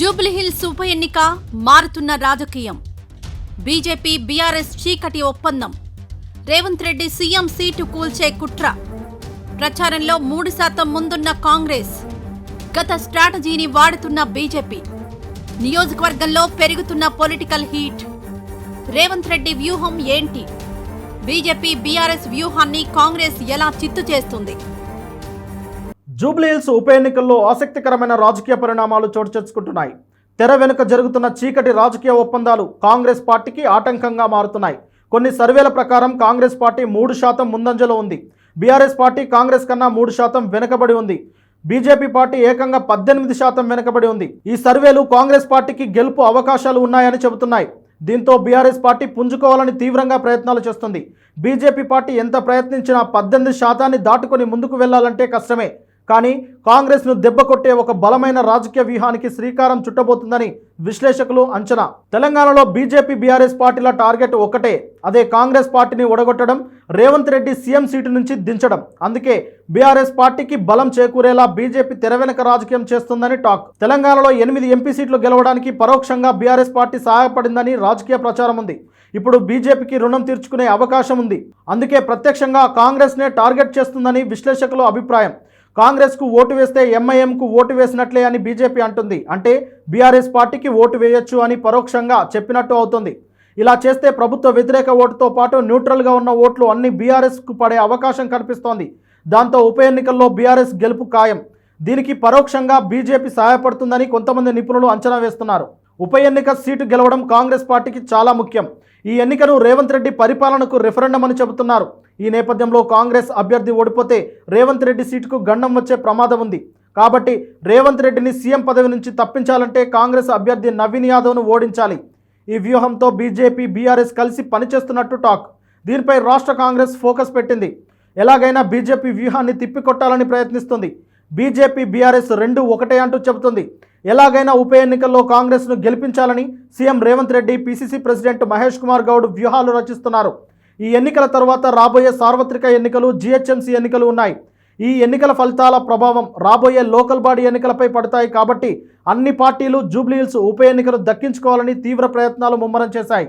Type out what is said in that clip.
జూబ్లీహిల్స్ ఉప ఎన్నిక మారుతున్న రాజకీయం. బీజేపీ బీఆర్ఎస్ చీకటి ఒప్పందం. రేవంత్ రెడ్డి సీఎం సీటు కూల్చే కుట్ర. ప్రచారంలో మూడు శాతం ముందున్న కాంగ్రెస్. గత స్ట్రాటజీని వాడుతున్న బీజేపీ. నియోజకవర్గంలో పెరుగుతున్న పొలిటికల్ హీట్. రేవంత్ రెడ్డి వ్యూహం ఏంటి? బీజేపీ బీఆర్ఎస్ వ్యూహాన్ని కాంగ్రెస్ ఎలా చిత్తు చేస్తుంది? జూబ్లీహిల్స్ ఉప ఎన్నికల్లో ఆసక్తికరమైన రాజకీయ పరిణామాలు చోటు చేసుకుంటున్నాయి. తెర వెనుక జరుగుతున్న చీకటి రాజకీయ ఒప్పందాలు కాంగ్రెస్ పార్టీకి ఆటంకంగా మారుతున్నాయి. కొన్ని సర్వేల ప్రకారం కాంగ్రెస్ పార్టీ మూడు శాతం ముందంజలో ఉంది. బీఆర్ఎస్ పార్టీ కాంగ్రెస్ కన్నా మూడు శాతం వెనుకబడి ఉంది. బీజేపీ పార్టీ ఏకంగా పద్దెనిమిది శాతం వెనుకబడి ఉంది. ఈ సర్వేలు కాంగ్రెస్ పార్టీకి గెలుపు అవకాశాలు ఉన్నాయని చెబుతున్నాయి. దీంతో బీఆర్ఎస్ పార్టీ పుంజుకోవాలని తీవ్రంగా ప్రయత్నాలు చేస్తుంది. బీజేపీ పార్టీ ఎంత ప్రయత్నించినా పద్దెనిమిది శాతాన్ని దాటుకొని ముందుకు వెళ్ళాలంటే కష్టమే. కానీ కాంగ్రెస్ను దెబ్బకొట్టే ఒక బలమైన రాజకీయ వ్యూహానికి శ్రీకారం చుట్టబోతుందని విశ్లేషకులు అంచనా. తెలంగాణలో బీజేపీ బీఆర్ఎస్ పార్టీల టార్గెట్ ఒకటే. అదే కాంగ్రెస్ పార్టీని ఒడగొట్టడం రేవంత్ రెడ్డి సీఎం సీటు నుంచి దించడం. అందుకే బీఆర్ఎస్ పార్టీకి బలం చేకూరేలా బీజేపీ తెర వెనుక రాజకీయం చేస్తుందని టాక్. తెలంగాణలో ఎనిమిది ఎంపీ సీట్లు గెలవడానికి పరోక్షంగా బీఆర్ఎస్ పార్టీ సహాయపడిందని రాజకీయ ప్రచారం ఉంది. ఇప్పుడు బీజేపీకి రుణం తీర్చుకునే అవకాశం ఉంది. అందుకే ప్రత్యక్షంగా కాంగ్రెస్నే టార్గెట్ చేస్తుందని విశ్లేషకుల అభిప్రాయం. కాంగ్రెస్కు ఓటు వేస్తే ఎంఐఎంకు ఓటు వేసినట్లే అని బీజేపీ అంటుంది. అంటే బీఆర్ఎస్ పార్టీకి ఓటు వేయొచ్చు అని పరోక్షంగా చెప్పినట్టు అవుతుంది. ఇలా చేస్తే ప్రభుత్వ వ్యతిరేక ఓటుతో పాటు న్యూట్రల్గా ఉన్న ఓట్లు అన్ని బీఆర్ఎస్కు పడే అవకాశం కనిపిస్తోంది. దాంతో ఉప ఎన్నికల్లో బీఆర్ఎస్ గెలుపు ఖాయం. దీనికి పరోక్షంగా బీజేపీ సహాయపడుతుందని కొంతమంది నిపుణులు అంచనా వేస్తున్నారు. ఉప ఎన్నిక సీటు గెలవడం కాంగ్రెస్ పార్టీకి చాలా ముఖ్యం. ఈ ఎన్నికను రేవంత్ రెడ్డి పరిపాలనకు రెఫరెండం అని చెబుతున్నారు. ఈ నేపథ్యంలో కాంగ్రెస్ అభ్యర్థి ఓడిపోతే రేవంత్ రెడ్డి సీటుకు గండం వచ్చే ప్రమాదం ఉంది. కాబట్టి రేవంత్ రెడ్డిని సీఎం పదవి నుంచి తప్పించాలంటే కాంగ్రెస్ అభ్యర్థి నవీన్ యాదవ్ను ఓడించాలి. ఈ వ్యూహంతో బీజేపీ బీఆర్ఎస్ కలిసి పనిచేస్తున్నట్టు టాక్. దీనిపై రాష్ట్ర కాంగ్రెస్ ఫోకస్ పెట్టింది. ఎలాగైనా బీజేపీ వ్యూహాన్ని తిప్పికొట్టాలని ప్రయత్నిస్తుంది. బీజేపీ బీఆర్ఎస్ రెండు ఒకటే అంటూ చెబుతుంది. ఎలాగైనా ఉప ఎన్నికల్లో కాంగ్రెస్ను గెలిపించాలని CM Revanth Reddy PCC president Mahesh Kumar Goud వ్యూహాలు రచిస్తున్నారు. ఈ ఎన్నికల తర్వాత రాబోయే సార్వత్రిక ఎన్నికలు జిహెచ్ఎంసి ఎన్నికలు ఉన్నాయి. ఈ ఎన్నికల ఫలితాల ప్రభావం రాబోయే లోకల్ బాడీ ఎన్నికలపై పడతాయి కాబట్టి అన్ని పార్టీలు జూబ్లీహిల్స్ ఉప ఎన్నికలు దక్కించుకోవాలని తీవ్ర ప్రయత్నాలు ముమ్మరం చేశాయి.